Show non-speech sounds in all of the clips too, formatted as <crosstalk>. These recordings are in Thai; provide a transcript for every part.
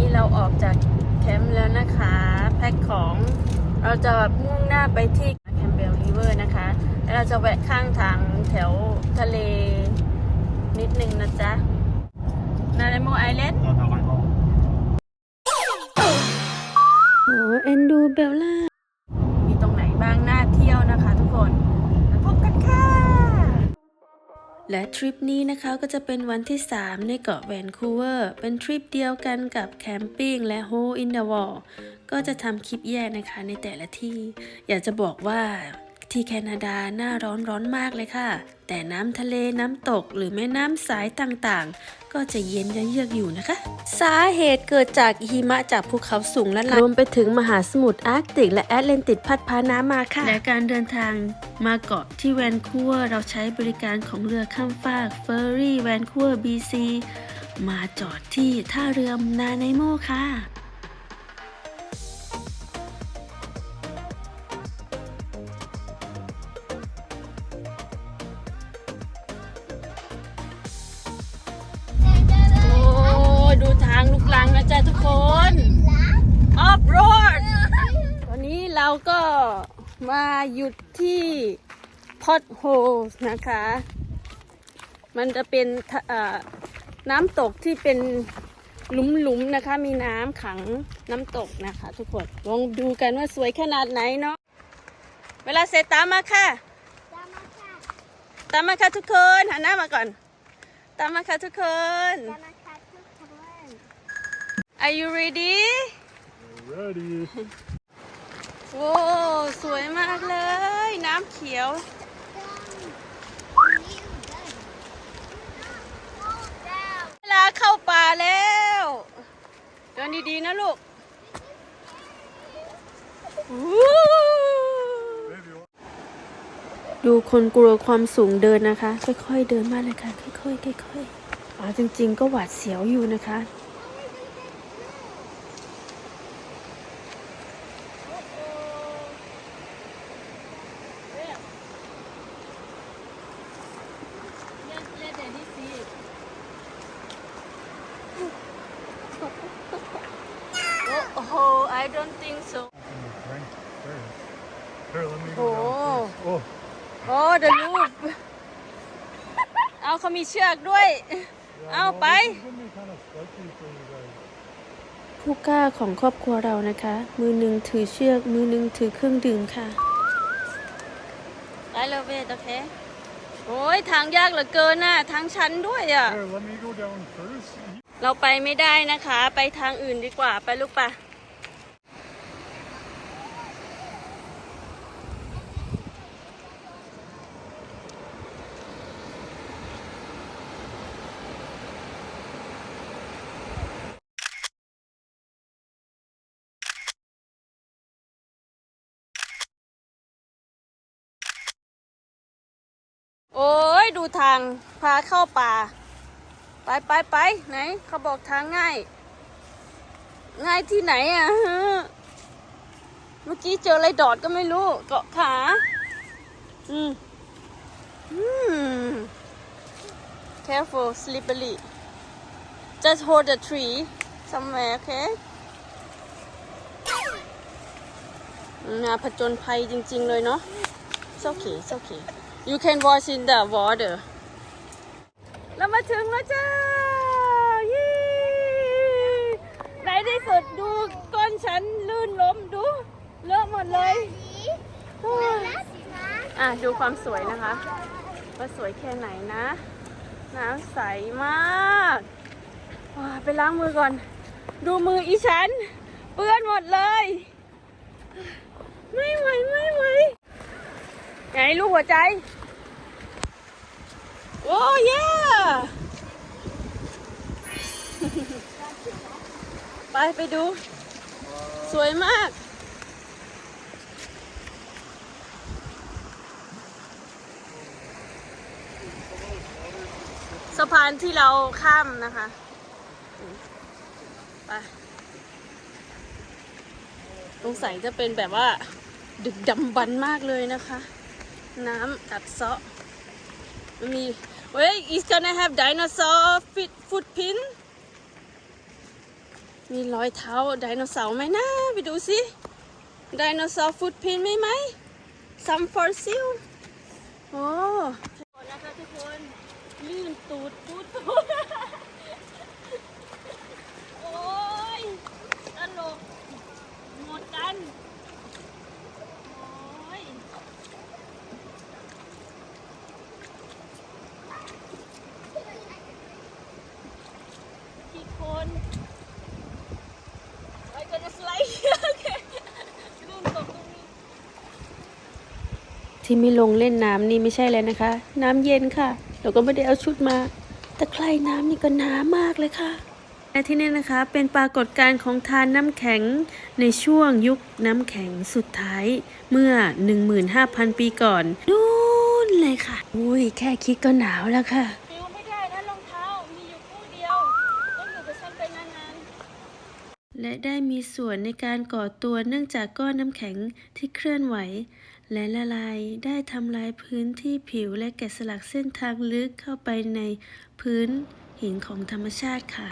นี้เราออกจากแคมป์แล้วนะคะ แพ็คของเราจะมุ่งหน้าไปที่แคมเบลริเวอร์นะคะแล้วเราจะแวะข้างทางแถวทะเลนิดนึงนะจ๊ะนาเรโมไอแลนด์เราทำมันก็โอ้เอ็นดูเบลล่า มีตรงไหนบ้างน่าเที่ยวนะคะทุกคน และทริปนี้นะคะก็จะเป็นวันที่ 3 ในเกาะแวนคูเวอร์ เป็นทริปเดียวกันกับแคมปิ้งและโฮอินเดอะวอลก็จะทำคลิปแยกนะคะในแต่ละที่ อยากจะบอกว่า ที่แคนาดาหน้าร้อนร้อนมากเลยค่ะ แต่น้ำทะเลน้ำตกหรือแม่น้ำสายต่างๆ ก็จะเย็นเยือกอยู่นะคะ สาเหตุเกิดจากหิมะจากภูเขาสูงและรวมไปถึงมหาสมุทรอาร์กติก และแอตแลนติกพัดพาน้ำมาค่ะ และการเดินทางมาเกาะที่แวนคูเวอร์เราใช้บริการของเรือข้ามฟากเฟอร์รี่แวนคูเวอร์บีซีมาจอดที่ท่าเรือนาไนโมค่ะ มาหยุดที่พอตโฮสนะคะ มันจะเป็นทะเอ่อน้ำตกที่เป็นหลุมๆนะคะ มีน้ำขังน้ำตกนะคะ ทุกคนลองดูกันว่าสวยขนาดไหนเนาะเวลาเสร็จตามมาค่ะ ตามมาค่ะทุกคนหันหน้ามาก่อน ตามมาค่ะทุกคน Are you ready ready โอ้สวยมากเลย น้ำเขียว เวลาเข้าป่าแล้วเดินดีๆนะลูกดูคนกลัวความสูงเดินนะคะ ค่อยๆเดินมาเลยค่ะ ค่อยๆค่อยๆอ๋อจริง ๆ ก็หวาดเสียวอยู่นะคะ โอ้โห I don't think so Drink first. Here, let me Oh. go down first. Oh, โอ้เดลูปเอาเขามีเชือกด้วย yeah, Ow, well, bye. This is gonna be kind of sketchy for you guys. ผู้กล้าของครอบครัวเรานะคะ มือหนึ่งถือเชือก มือหนึ่งถือเครื่องดื่มค่ะได้เลยเวทโอเค โอ้ยทางยากเหลือเกินน่ะ ทางชันด้วยอะ Here, let me go down first. เราไปไม่ได้นะคะ ไปทางอื่นดีกว่า ไปลูกปะ โอ้ยดูทางพาเข้าป่า ไปไปไปไหน เขาบอกทางง่าย ง่ายที่ไหนอะฮะเมื่อกี้เจออะไรดอดก็ไม่รู้ เกาะขา อืม อืม careful slippery just hold the tree somewhere okay นาผจญภัยจริง ๆ เลยเนาะ it's okay it's okay you can wash in the water เรามาถึงแล้วจ้ายี่ในที่สุดดูก้นฉันลื่นล้มดู เลอะหมดเลยโอ้ยอะดูความสวยนะคะ ว่าสวยแค่ไหนนะ น้ำใสมากว้าไปล้างมือก่อน ดูมืออีฉัน เปื้อนหมดเลย ไม่ไหว ไม่ไหว ไหนลูกหัวใจ โอ้เย่ไปไปดู สวยมาก สะพานที่เราข้ามนะคะ ไปสงสัยจะเป็นแบบว่า ดึกดำบรรพ์มากเลยนะคะ น้ำกัดเซาะมั Well, it's gonna have dinosaur fit footprint. มีรอยเท้าไดโนเสาร์ไหมนะ ไปดูสิไดโนเสาร์ฟุตพินไหมไหมซัมฟอร์ซิลโอ้ก่อนนะคะทุกคน ลื่นตูดตูดตูด โอ้ยตลกหมดกัน โอ้ย กี่คนไอ้กันสไลด์โอเคลื่นตกตรงนี้ ที่ไม่ลงเล่นน้ำนี่ไม่ใช่เลยนะคะ น้ำเย็นค่ะ เราก็ไม่ได้เอาชุดมา แต่ใครน้ำนี่ก็หนามากเลยค่ะและที่นี่นะคะเป็นปรากฏการณ์ของทานน้ำแข็งในช่วงยุคน้ำแข็งสุดท้ายเมื่อ 15,000 ปีก่อนนู่นเลยค่ะ อุ้ยแค่คิดก็หนาวแล้วค่ะฟิวไม่ได้นะรองเท้ามีอยู่คู่เดียวต้องอยู่กับฉันไปนานๆและได้มีส่วนในการก่อตัวเนื่องจากก้อนน้ำแข็งที่เคลื่อนไหว และละลายได้ทำลายพื้นที่ผิวและแกะสลักเส้นทางลึกเข้าไปในพื้นหินของธรรมชาติค่ะ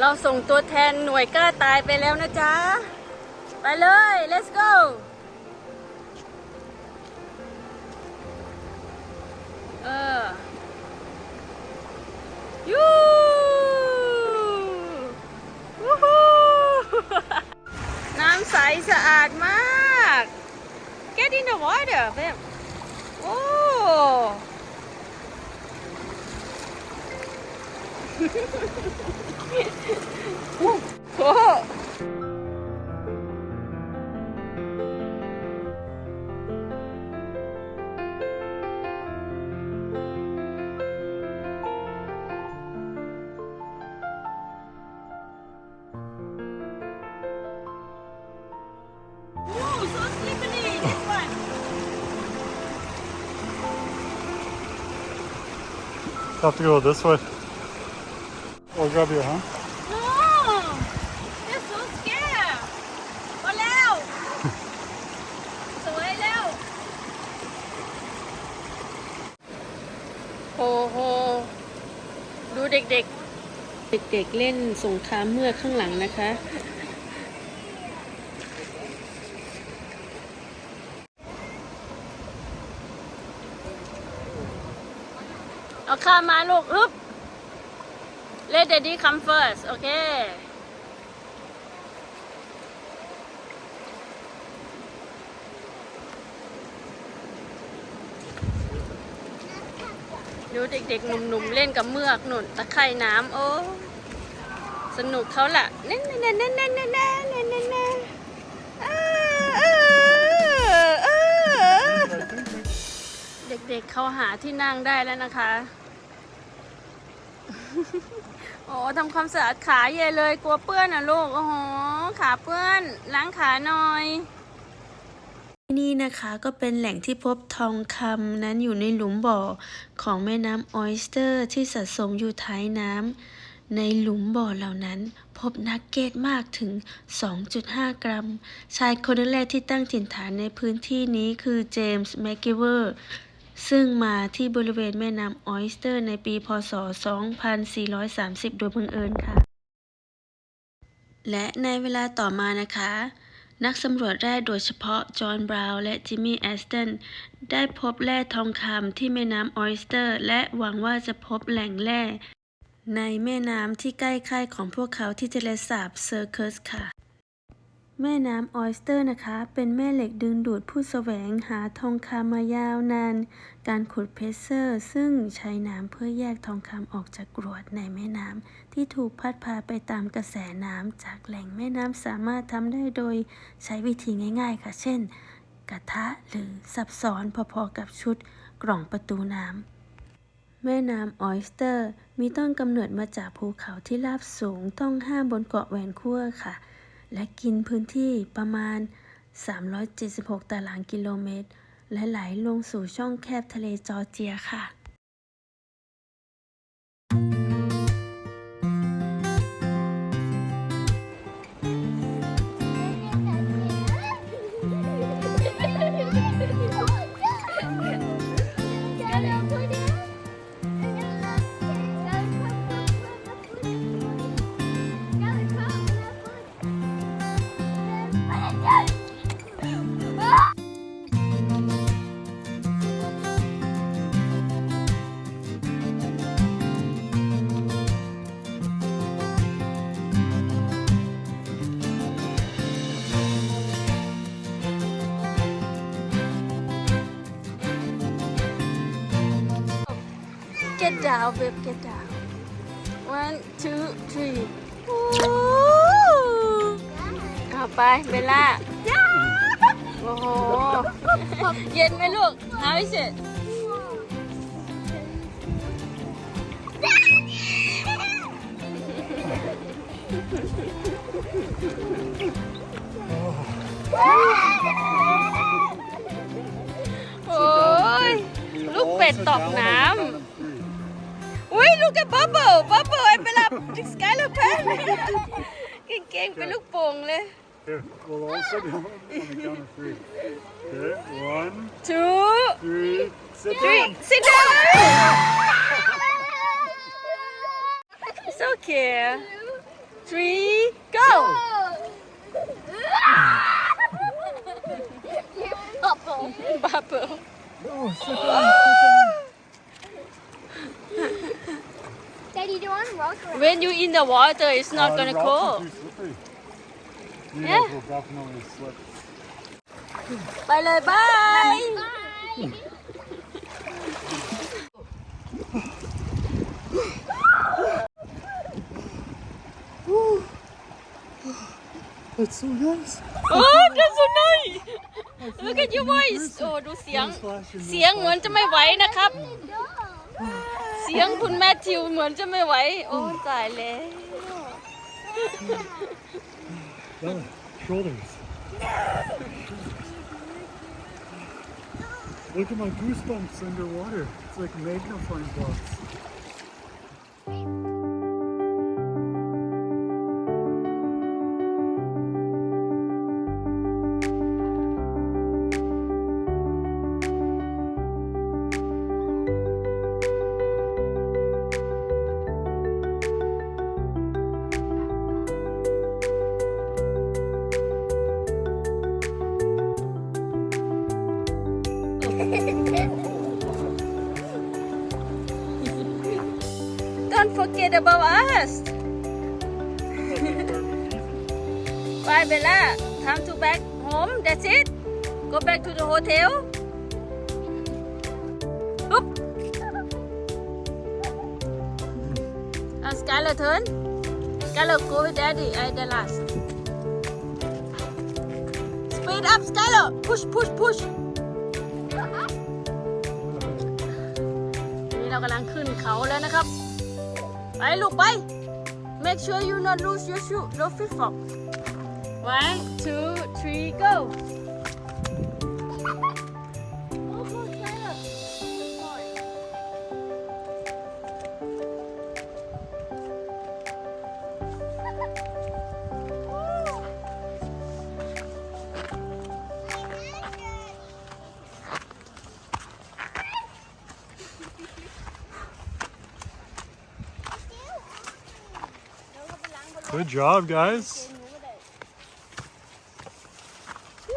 เราส่งตัวแทนหน่วยกล้าตายไปแล้วนะจ๊ะ ไปเลย let's go เออยูวู้ฮู้น้ำใสสะอาดมาก get in the water เฟมโอ้ Cool. Have to go this way. I'll grab you, huh? เด็กๆ เด็กๆเล่นสงครามเมื่อกข้างหลังนะคะ เอาข้ามมาลูกฮึบ Let daddy come first โอเค ดูเด็กๆหนุ่มๆเล่นกับเมือกหนุนตะไคร่น้ำโอ้สนุกเขาล่ะเน่นเน่นเน่นเน่นเน่นเน่นเน่นเน่นเด็กๆเขาหาที่นั่งได้แล้วนะคะโอ้ทำความสะอาดขาใหญ่เลยกลัวเปื้อนอะลูกโอ้โหขาเปื้อนล้างขาหน่อย นี่นะคะก็เป็นแหล่งที่พบทองคำนั้นอยู่ในหลุมบ่อของแม่น้ำออยสเตอร์ที่สะสมอยู่ท้ายน้ำในหลุมบ่อเหล่านั้น พบนักเก็ตมากถึง 2.5 กรัม ชายคนแรกที่ตั้งถิ่นฐานในพื้นที่นี้คือเจมส์แมกกิเวอร์ซึ่งมาที่บริเวณแม่น้ำออยสเตอร์ในปีพศ 2430 โดยบังเอิญค่ะ และในเวลาต่อมานะคะ นักสำรวจแร่โดยเฉพาะ จอห์น บราวน์ และจิมมี่ แอสตัน ได้พบแร่ทองคำที่แม่น้ำออยสเตอร์ และหวังว่าจะพบแหล่งแร่ในแม่น้ำที่ใกล้ค่ายของพวกเขาที่ทะเลสาบเซอร์เคิสค่ะ แม่น้ำออยสเตอร์นะคะ เป็นแม่เหล็กดึงดูดผู้แสวงหาทองคำมายาวนาน การขุดเพชรเซอร์ ซึ่งใช้น้ำเพื่อแยกทองคำออกจากกรวดในแม่น้ำที่ถูกพัดพาไปตามกระแสน้ำจากแหล่งแม่น้ำสามารถทำได้โดยใช้วิธีง่าย ๆ ค่ะ เช่น กระทะหรือซับซ้อนพอๆกับชุดกล่องประตูน้ำแม่น้ำออยสเตอร์ มีต้นกำเนิดมาจากภูเขาที่ราบสูงต้องห้ามบนเกาะแวนคูเวค่ะ และกินพื้นที่ประมาณ 376 ตารางกิโลเมตร และไหลลงสู่ช่องแคบทะเลจอร์เจียค่ะ Get down babe get down one two three เอาไปเบลล่าโอ้โห เย็นไหมลูก How is it โอ้ย ลูกเป็ดตกน้ำอุ้ ยลูกกับบับเบิ้ลบับเบิ้ลไอ้เวลาสกายเลอร์แพนเก่งๆเป็นลูกโป่งเลย Here, we'll all sit down on the count of three. Okay, one, two three, sit three down. sit down <laughs> it's okay three go bubble Oh, sit down, when you in the water it's not Uh, gonna the rocks are cold too slippery. You Yeah. guys will definitely slip. ไปเลยบาย Bye. That's so nice. โอ้ that's so nice look at your voice โอ้ดูเสียง เสียงเหมือนจะไม่ไหวนะครับ เสียงคุณแมทธิวเหมือนจะไม่ไหว โอ้ตายแล้ว Bella, shoulders. Look at my goosebumps underwater. It's like magnifying glass. Don't forget about us ไปเบลล่า time to back home that's it go back to the hotel ปุ๊บอะ Skylar turn Skylar go with daddy I the last speed up Skylar push push push นี่เรากำลังขึ้นเขาแล้วนะครับ ไปลูกไป make sure you not lose your shoe your flip flop one two three go Good job, guys. Woo!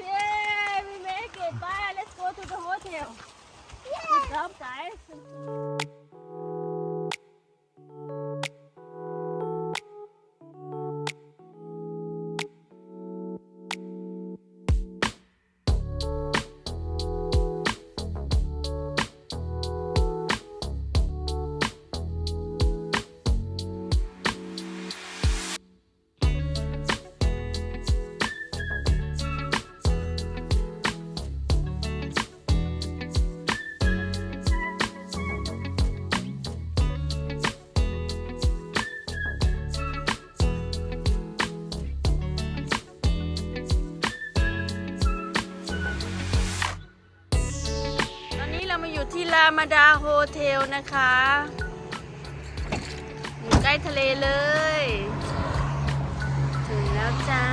Yay! We make it. Bye. Let's go to the hotel. Good job, guys. ามาดาโฮเทลนะคะ อยู่ใกล้ทะเลเลย ถึงแล้วจ้า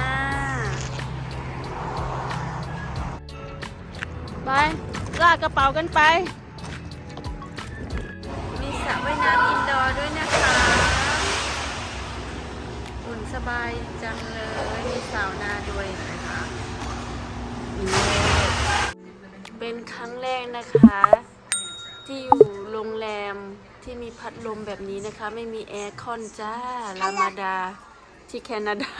ไปลากกระเป๋ากันไป มีสระว่ายน้ำอินดอร์ด้วยนะคะ อุ่นสบายจังเลย มีสาวนาด้วยนะคะ เป็นครั้งแรกนะคะ ที่อยู่โรงแรมที่มีพัดลมแบบนี้นะคะ ไม่มีแอร์คอนจ้าลามาดาที่แคนาดา